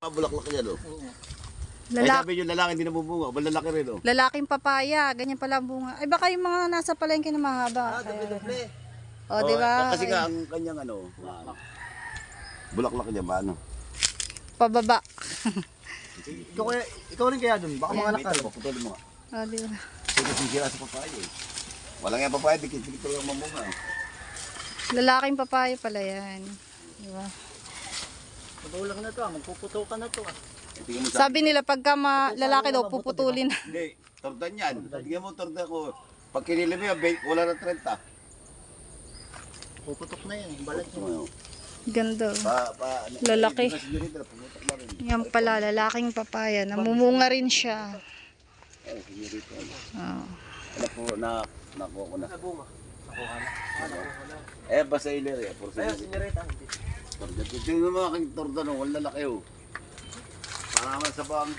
Mabulaklak niya, no? Lala- sabi yung lalaki hindi nabubunga, malalaki rin, no? lalaking papaya, ganyan pala ang bunga. Ay baka yung mga nasa palengke na mahaba. Kaya- O, di ba? Oh, Kasi nga, ang kanyang ano, ah, bulaklak niya ba, ano? Pababa. Ikaw, kaya, ikaw rin kaya dun, baka mga May nakal. talo, putulin mo nga. O, di ba? Kasi sisira sa papaya, eh. Wala nga papaya, dikit-dikit lang mamunga. Lalaking papaya pala yan. Di ba? Magulang na to, ah, magpuputukan na to. ah. Tingnan mo sa... Sabi nila pagka ma- lalaki daw puputulin. Hindi, tordan yan. Tingnan mo torda ko. Pag kinili mo yan, wala na 30. Puputok na yan, balat niya. Ganda. Pa, pa, ano, Lalaki. eh, di ba si Junita, pumutok na rin. Yan pala, lalaking papaya. Namumunga rin siya. Eh, si ano. Oh. Ano po, na, nakuha ko na. Bunga. Nakuha na. Eh, basta ilir, eh. Puro Ayun, si sinirita. Torda. Tingnan mo mga aking torda, no. Wala lalaki, oh. Para naman sa pang...